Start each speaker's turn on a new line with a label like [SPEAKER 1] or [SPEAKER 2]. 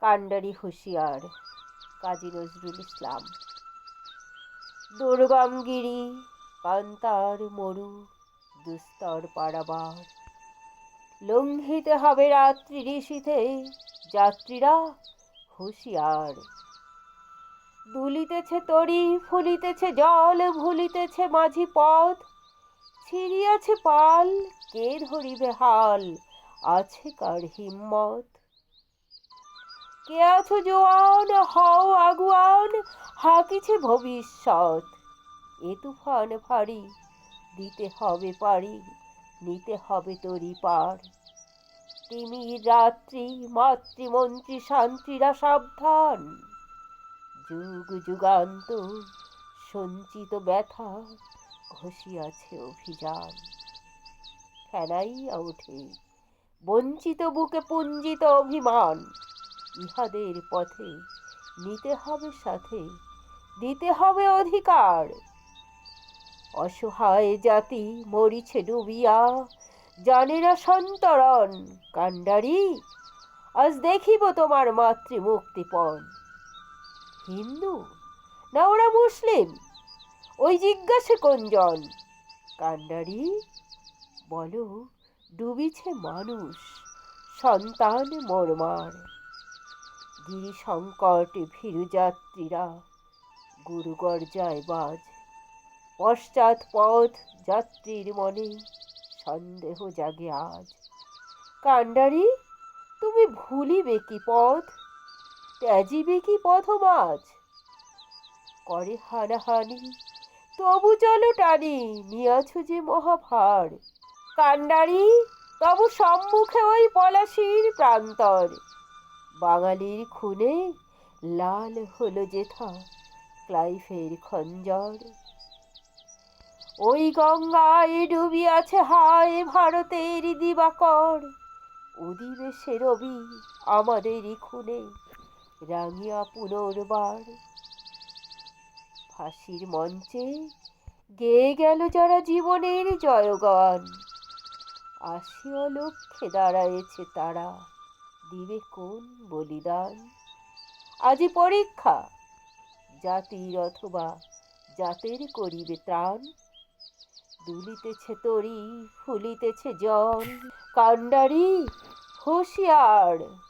[SPEAKER 1] কাণ্ডারি হুঁশিয়ার, কাজী নজরুল ইসলাম। দুর্গম গিরি কান্তার মরু, দুস্তর পারাবার। লঙ্ঘিতে হবে রাত্রি ঋষিতে, যাত্রীরা হুঁশিয়ার। দুলিতেছে তরি, ফুলিতেছে জল, ভুলিতেছে মাঝি পথ। ছিড়িয়াছে পাল কে ধরিবে হাল? আছে কার হিম্মত? কে আছো জোয়ান হও আগুয়ান হাকিছে ভবিষ্যৎ। এ তুফান ভারী, দিতে হবে পারি, নিতে হবে তরি পার। তিমির রাত্রি, মাতৃমন্ত্রী, শান্তিরা সাবধান। যুগ যুগান্ত, সঞ্চিত ব্যথা, ঘষিয়াছে অভিযান। ফেনাইয়া ওঠে বঞ্চিত বুকে পুঞ্জিত অভিমান। ইহাদের পথে নিতে হবে সাথে, দিতে হবে অধিকার। অসহায় জাতি মরিছে ডুবিয়া জানে না সন্তরণ কাণ্ডারি, আজ দেখিব তোমার মাতৃ মুক্তিপণ হিন্দু না ওরা মুসলিম? ওই জিজ্ঞাসে কোনজন? কাণ্ডারি? বলো, ডুবিছে মানুষ, সন্তান মোরমার। গিরি সংকটে ভীরু যাত্রীরা গুরু গর্জায় বাজ। পশ্চাৎ পথ যাত্রীর মনে সন্দেহ জাগে আজ। কাণ্ডারি তুমি ভুলিবে কি পথ? ত্যাজিবে কি পথ মাঝ করে হানাহানি, তবু চলো টানি নিয়াছ যে মহাভার। কাণ্ডারি তবু সম্মুখে ওই পলাশির প্রান্তর। বাঙালির খুনে লাল হলো যেথা ক্লাইফের খঞ্জর। ওই গঙ্গায় ডুবিয়াছে হায় ভারতের দিবাকর। সে রবি আমাদেরই খুনে রাঙিয়া পুনর্বার। ফাঁসির মঞ্চে গেয়ে গেল যারা জীবনের জয়গান। আসিয়া লক্ষ্যে দাঁড়ায়েছে তারা। দিবে কোন বলিদান? আজি পরীক্ষা। জাতির অথবা জাতের করিবে ত্রাণ। দুলিতেছে তরি, ফুলিতেছে জল কাণ্ডারি, হুঁশিয়ার।